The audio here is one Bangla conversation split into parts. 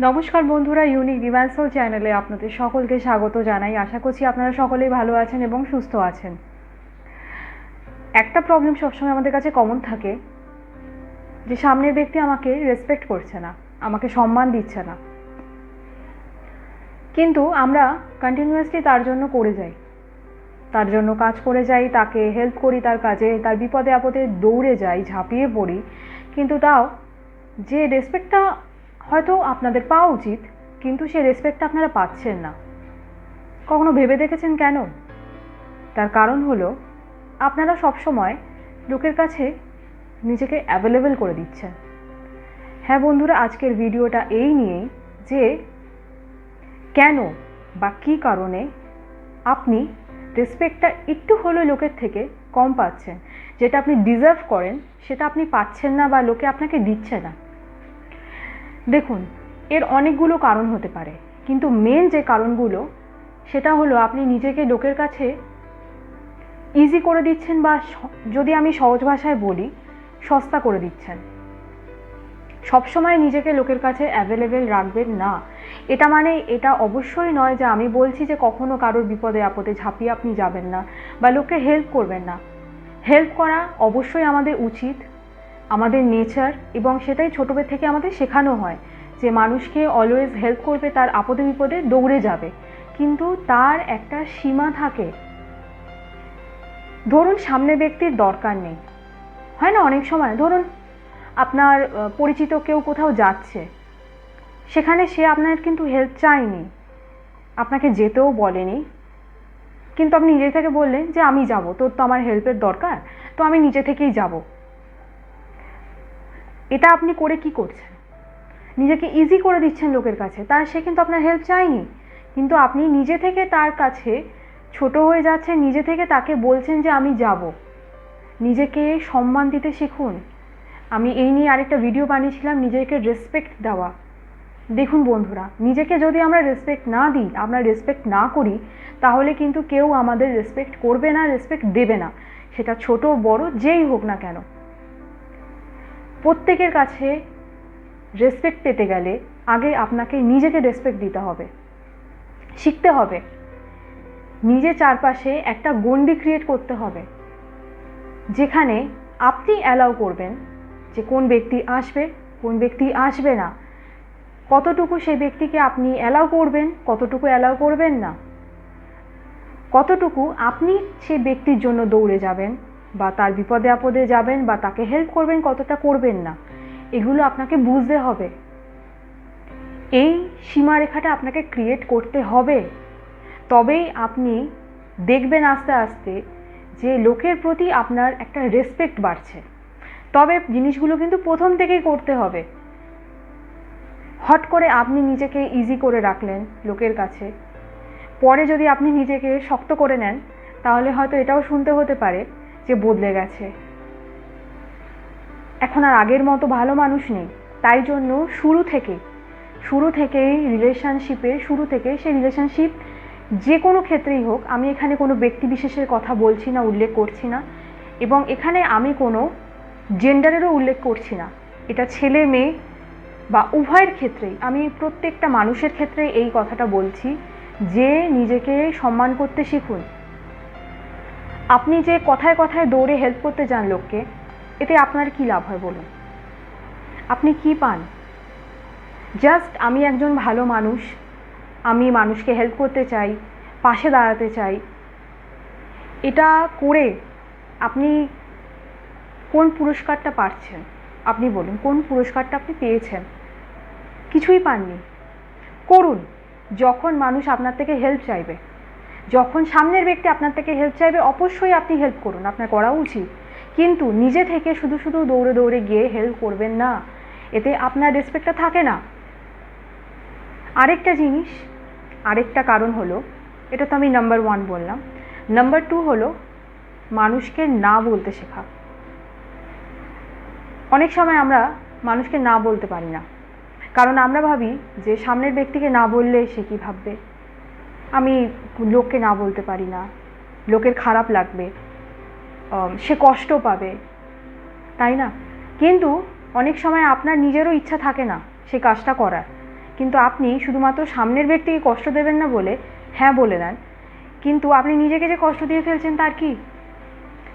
নমস্কার বন্ধুরা ইউনিক ডিভাইন চ্যানেলে আপনাদের সকলকে স্বাগত জানাই। আশা করছি আপনারা সকলেই ভালো আছেন এবং সুস্থ আছেন। একটা প্রবলেম সবসময় আমাদের কাছে কমন থাকে, যে সামনের ব্যক্তি আমাকে রেসপেক্ট করছে না, আমাকে সম্মান দিচ্ছে না। কিন্তু আমরা কন্টিনিউয়াসলি তার জন্য করে যাই। তার জন্য কাজ করে যাই, তাকে হেল্প করি তার কাজে, তার বিপদে আপদে দৌড়ে যাই, ঝাঁপিয়ে পড়ি। কিন্তু তাও যে রেসপেক্টটা হয়তো আপনাদের পাওয়া উচিত, কিন্তু সেই রেসপেক্টটা আপনারা পাচ্ছেন না। কখনো ভেবে দেখেছেন কেন? তার কারণ হলো, আপনারা সবসময় লোকের কাছে নিজেকে অ্যাভেলেবেল করে দিচ্ছেন। হ্যাঁ বন্ধুরা, আজকের ভিডিওটা এই নিয়েই যে কেন বা কী কারণে আপনি রেসপেক্টটা একটু হলেও লোকের থেকে কম পাচ্ছেন। যেটা আপনি ডিজার্ভ করেন, সেটা আপনি পাচ্ছেন না বা লোকে আপনাকে দিচ্ছে না। দেখুন, এর অনেকগুলো কারণ হতে পারে, কিন্তু মেন যে কারণগুলো, সেটা হলো আপনি নিজেকে লোকের কাছে ইজি করে দিচ্ছেন বা যদি আমি সহজ ভাষায় বলি, সস্তা করে দিচ্ছেন। সবসময় নিজেকে লোকের কাছে অ্যাভেলেবেল রাখবেন না। এটা মানে এটা অবশ্যই নয় যে আমি বলছি যে কখনো কারোর বিপদে, আপদে ঝাঁপিয়ে আপনি যাবেন না বা লোককে হেল্প করবেন না। হেল্প করা অবশ্যই আমাদের উচিত। আমাদের নেচার এবং সেটাই ছোটবেলা থেকে আমাদের শেখানো হয় যে মানুষকে অলওয়েজ হেল্প করবে তার আপদে বিপদে দৌড়ে যাবে। কিন্তু তার একটা সীমা থাকে। ধরুন সামনে ব্যক্তির দরকার নেই। হয় না অনেক সময়? ধরুন আপনার পরিচিত কেউ কোথাও যাচ্ছে। সেখানে সে আপনার কিন্তু হেল্প চায়নি। আপনাকে যেতেও বলেনি। কিন্তু আপনি নিজে থেকে বললেন যে, আমি যাব, তোর তো আমার হেল্পের দরকার। তো আমি নিজে থেকেই যাব। এটা আপনি করে কি করছেন? নিজেকে ইজি করে দিচ্ছেন লোকের কাছে। তার সে কিন্তু আপনার হেল্প চায়নি। কিন্তু আপনি নিজে থেকে তার কাছে ছোট হয়ে যাচ্ছেন, নিজে থেকে তাকে বলছেন যে আমি যাব। নিজেকে সম্মান দিতে শিখুন। আমি এই নিয়ে আরেকটা ভিডিও বানিয়েছিলাম, নিজেকে রেসপেক্ট দেওয়া। দেখুন বন্ধুরা, নিজেকে যদি আমরা রেসপেক্ট না দিই, আমরা রেসপেক্ট না করি, তাহলে কিন্তু কেউ আমাদের রেসপেক্ট করবে না রেসপেক্ট দেবে না। সেটা ছোট, বড়, যেই হোক না কেন। প্রত্যেকের কাছে রেসপেক্ট পেতে গেলে আগে আপনাকে নিজেকে রেসপেক্ট দিতে হবে। শিখতে হবে। নিজে চারপাশে একটা গণ্ডি ক্রিয়েট করতে হবে। যেখানে আপনি অ্যালাউ করবেন যে কোন ব্যক্তি আসবে, কোন ব্যক্তি আসবে না। কতটুকু সেই ব্যক্তিকে আপনি অ্যালাউ করবেন, কতটুকু অ্যালাউ করবেন না। কতটুকু আপনি সেই ব্যক্তির জন্য দৌড়ে যাবেন বা তার বিপদে আপদে যাবেন বা তাকে হেল্প করবেন, কতটা করবেন না, এগুলো আপনাকে বুঝতে হবে। এই সীমারেখাটা আপনাকে ক্রিয়েট করতে হবে। তবেই আপনি দেখবেন আস্তে আস্তে যে লোকের প্রতি আপনার একটা রেসপেক্ট বাড়ছে। তবে জিনিসগুলো কিন্তু প্রথম থেকেই করতে হবে। হট করে আপনি নিজেকে ইজি করে রাখলেন লোকের কাছে। পরে যদি আপনি নিজেকে শক্ত করে নেন, তাহলে হয়তো এটাও শুনতে হতে পারে যে বদলে গেছে। এখন আর আগের মতো ভালো মানুষ নেই। তাই জন্য শুরু থেকে, শুরু থেকেই রিলেশনশিপে শুরু থেকে সেই রিলেশনশিপ যে কোনো ক্ষেত্রেই হোক, আমি এখানে কোনো ব্যক্তি বিশেষের কথা বলছি না, উল্লেখ করছি না। এবং এখানে আমি কোনো জেন্ডারেরও উল্লেখ করছি না। এটা ছেলে, মেয়ে বা উভয়ের ক্ষেত্রেই। আমি প্রত্যেকটা মানুষের ক্ষেত্রে এই কথাটা বলছি যে নিজেকে সম্মান করতে শিখুন। আপনি যে কথায় কথায় দৌড়ে হেল্প করতে যান লোককে, এতে আপনার কি লাভ হয় বলুন? আপনি কি পান? জাস্ট আমি একজন ভালো মানুষ, আমি মানুষকে হেল্প করতে চাই, পাশে দাঁড়াতে চাই। এটা করে আপনি কোন পুরস্কারটা পাচ্ছেন? আপনি বলুন, কোন পুরস্কারটা আপনি পেয়েছেন? কিছুই পাননি। করুন, যখন মানুষ আপনার থেকে হেল্প চাইবে। যখন সামনের ব্যক্তি আপনার থেকে হেল্প চাইবে, অবশ্যই আপনি হেল্প করুন, আপনার করা উচিত। কিন্তু নিজে থেকে শুধু শুধু দৌড়ে দৌড়ে গিয়ে হেল্প করবেন না। এতে আপনার রেসপেক্টটা থাকে না। আরেকটা জিনিস, আরেকটা কারণ হলো, এটা তো আমি নাম্বার ওয়ান বললাম। নাম্বার টু হলো, মানুষকে না বলতে শেখা। অনেক সময় আমরা মানুষকে না বলতে পারি না। কারণ আমরা ভাবি যে সামনের ব্যক্তিকে না বললে সে কী ভাববে? আমি লোককে না বলতে পারি না। লোকের খারাপ লাগবে। সে কষ্ট পাবে। তাই না? কিন্তু অনেক সময় আপনার নিজেরও ইচ্ছা থাকে না সে কাজটা করার। কিন্তু আপনি শুধুমাত্র সামনের ব্যক্তিকে কষ্ট দেবেন না বলে হ্যাঁ বলে দেন। কিন্তু আপনি নিজেকে যে কষ্ট দিয়ে ফেলছেন তার কি?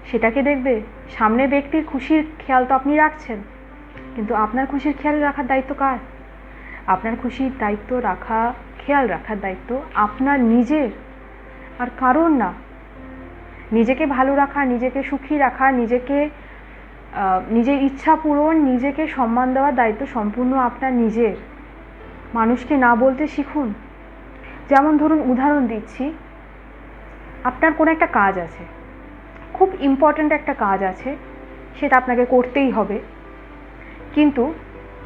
সেটাকে দেখবে? সামনের ব্যক্তির খুশির খেয়াল তো আপনি রাখছেন। কিন্তু আপনার খুশির খেয়াল রাখার দায়িত্ব কার? আপনার খুশির দায়িত্ব রাখা খেয়াল রাখার দায়িত্ব আপনার নিজের। আর কারণ না, নিজেকে ভালো রাখা, নিজেকে সুখী রাখা, নিজেকে নিজের ইচ্ছা পূরণ, নিজেকে সম্মান দেওয়ার দায়িত্ব সম্পূর্ণ আপনার নিজের। মানুষকে না বলতে শিখুন। যেমন ধরুন, উদাহরণ দিচ্ছি, আপনার কোনো একটা কাজ আছে, খুব ইম্পর্ট্যান্ট একটা কাজ আছে, সেটা আপনাকে করতেই হবে। কিন্তু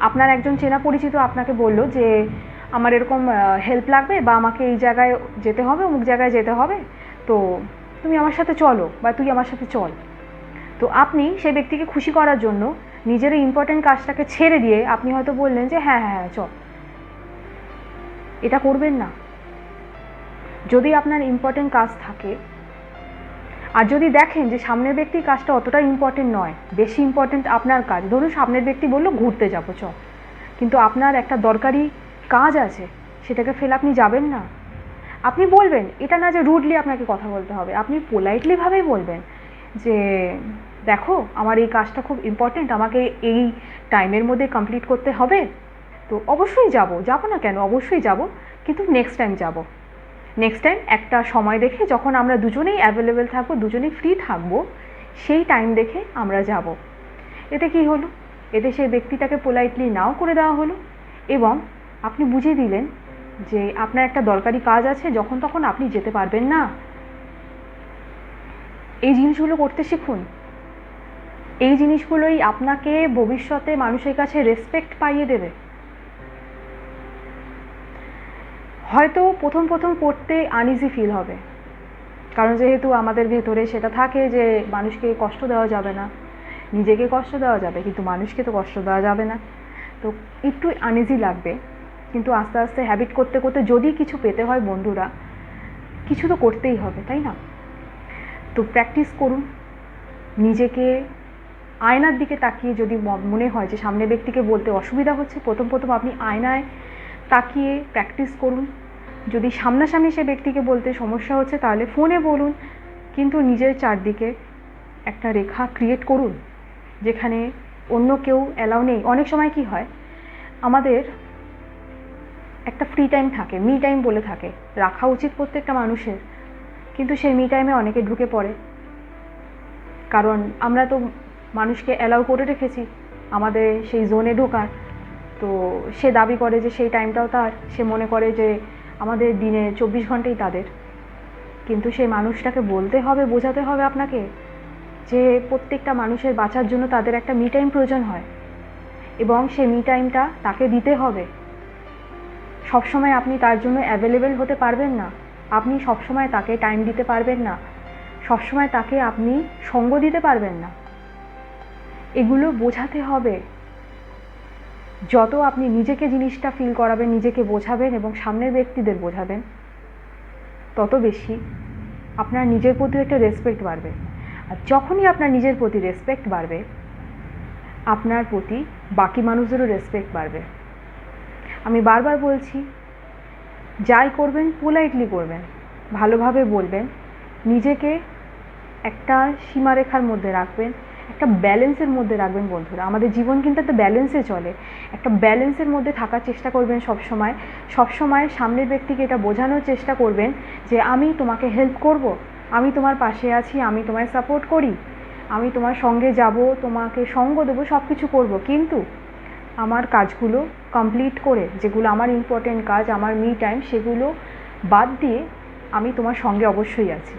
আপনার একজন চেনা পরিচিত আপনাকে বলল যে আমার এরকম হেল্প লাগবে বা আমাকে এই জায়গায় যেতে হবে, অমুক জায়গায় যেতে হবে, তো তুমি আমার সাথে চলো বা তুই আমার সাথে চল। তো আপনি সেই ব্যক্তিকে খুশি করার জন্য নিজের ইম্পর্ট্যান্ট কাজটাকে ছেড়ে দিয়ে আপনি হয়তো বললেন যে হ্যাঁ হ্যাঁ হ্যাঁ চল। এটা করবেন না। যদি আপনার ইম্পর্ট্যান্ট কাজ থাকে, আর যদি দেখেন যে সামনের ব্যক্তির কাজটা অতটা ইম্পর্টেন্ট নয়, বেশি ইম্পর্টেন্ট আপনার কাজ, ধরুন সামনের ব্যক্তি বলল, ঘুরতে যাব চ কিন্তু আপনার একটা দরকারি কাজ আছে, সেটাকে ফেলে আপনি যাবেন না। আপনি বলবেন, এটা না যে রুডলি আপনাকে কথা বলতে হবে। আপনি পোলাইটলিভাবেই বলবেন যে, দেখো, আমার এই কাজটা খুব ইম্পর্টেন্ট আমাকে এই টাইমের মধ্যে কমপ্লিট করতে হবে। তো অবশ্যই যাব। যাব না কেন? অবশ্যই যাব। কিন্তু নেক্সট টাইম যাব। নেক্সট টাইম একটা সময় দেখে যখন আমরা দুজনেই অ্যাভেলেবেল থাকব, দুজনেই ফ্রি থাকব, সেই টাইম দেখে আমরা যাব। এতে কি হলো? এতে সেই ব্যক্তিটাকে পোলাইটলি নাও করে দেওয়া হলো এবং আপনি বুঝিয়ে দিলেন যে আপনার একটা দরকারি কাজ আছে, যখন তখন আপনি যেতে পারবেন না। এই জিনিসগুলো করতে শিখুন। এই জিনিসগুলোই আপনাকে ভবিষ্যতে মানুষের কাছে রেসপেক্ট পাইয়ে দেবে। হয়তো প্রথম প্রথম করতে আনইজি ফিল হবে। কারণ যেহেতু আমাদের ভেতরে সেটা থাকে যে মানুষকে কষ্ট দেওয়া যাবে না। নিজেকে কষ্ট দেওয়া যাবে, কিন্তু মানুষকে তো কষ্ট দেওয়া যাবে না। তো একটু আনইজি লাগবে। কিন্তু আস্তে আস্তে হ্যাবিট করতে করতে যদি কিছু পেতে হয় বন্ধুরা, কিছু তো করতেই হবে, তাই না? তো প্র্যাকটিস করুন। নিজেকে আয়নার দিকে তাকিয়ে যদি মনে হয় যে সামনের ব্যক্তিকে বলতে অসুবিধা হচ্ছে, প্রথম প্রথম আপনি আয়নায় তাকিয়ে প্র্যাকটিস করুন। যদি সামনাসামনি সে ব্যক্তিকে বলতে সমস্যা হচ্ছে, তাহলে ফোনে বলুন, কিন্তু নিজের চারদিকে একটা রেখা ক্রিয়েট করুন, যেখানে অন্য কেউ অ্যালাউ নেই। অনেক সময় কি হয়, আমাদের একটা ফ্রি টাইম থাকে মি টাইম বলে থাকে। রাখা উচিত প্রত্যেকটা মানুষের। কিন্তু সেই মি টাইমে অনেকে ঢুকে পড়ে। কারণ আমরা তো মানুষকে অ্যালাউ করে রেখেছি। আমাদের সেই জোনে ঢোকার। তো সে দাবি করে যে সেই টাইমটাও তার। সে মনে করে যে আমাদের দিনে চব্বিশ ঘন্টাই তাদের। কিন্তু সেই মানুষটাকে বলতে হবে, বোঝাতে হবে আপনাকে যে প্রত্যেকটা মানুষের বাঁচার জন্য তাদের একটা মি টাইম প্রয়োজন হয়। এবং সেই মি টাইমটা তাকে দিতে হবে। সবসময় আপনি তার জন্য অ্যাভেলেবেল হতে পারবেন না। আপনি সবসময় তাকে টাইম দিতে পারবেন না। সবসময় তাকে আপনি সঙ্গ দিতে পারবেন না। এগুলো বোঝাতে হবে। যত আপনি নিজেকে জিনিসটা ফিল করাবেন, নিজেকে বোঝাবেন এবং সামনের ব্যক্তিদের বোঝাবেন, তত বেশি আপনার নিজের প্রতি একটা রেসপেক্ট বাড়বে। আর যখনই আপনার নিজের প্রতি রেসপেক্ট বাড়বে, আপনার প্রতি বাকি মানুষদেরও রেসপেক্ট বাড়বে। আমি বারবার বলছি, যাই করবেন পোলাইটলি করবেন, ভালোভাবে বলবেন, নিজেকে একটা সীমারেখার মধ্যে রাখবেন, একটা ব্যালেন্সের মধ্যে রাখবেন বন্ধুরা। আমাদের জীবন কিন্তু একটা ব্যালেন্সে চলে। একটা ব্যালেন্সের মধ্যে থাকার চেষ্টা করবেন সব সময় সব সময় সামনের ব্যক্তিকে এটা বোঝানোর চেষ্টা করবেন যে, আমি তোমাকে হেল্প করব। আমি তোমার পাশে আছি। আমি তোমায় সাপোর্ট করি। আমি তোমার সঙ্গে যাব, তোমাকে সঙ্গ দেবো সব কিছু করব। কিন্তু আমার কাজগুলো কমপ্লিট করে, যেগুলো আমার ইম্পর্টেন্ট কাজ, আমার মি টাইম সেগুলো বাদ দিয়ে আমি তোমার সঙ্গে অবশ্যই আছি।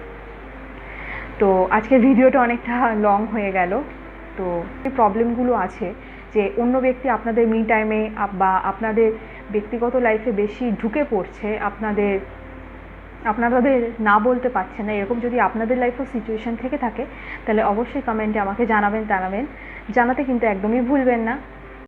তো আজকের ভিডিওটা অনেকটা লং হয়ে গেল। তো এই প্রবলেমগুলো আছে যে অন্য ব্যক্তি আপনাদের মি টাইমে বা আপনাদের ব্যক্তিগত লাইফে বেশি ঢুকে পড়ছে, আপনাদের আপনাদের না বলতে পারছে না, এরকম যদি আপনাদের লাইফেও সিচুয়েশন থেকে থাকে, তাহলে অবশ্যই কমেন্টে আমাকে জানাবেন জানাবেন। জানাতে কিন্তু একদমই ভুলবেন না।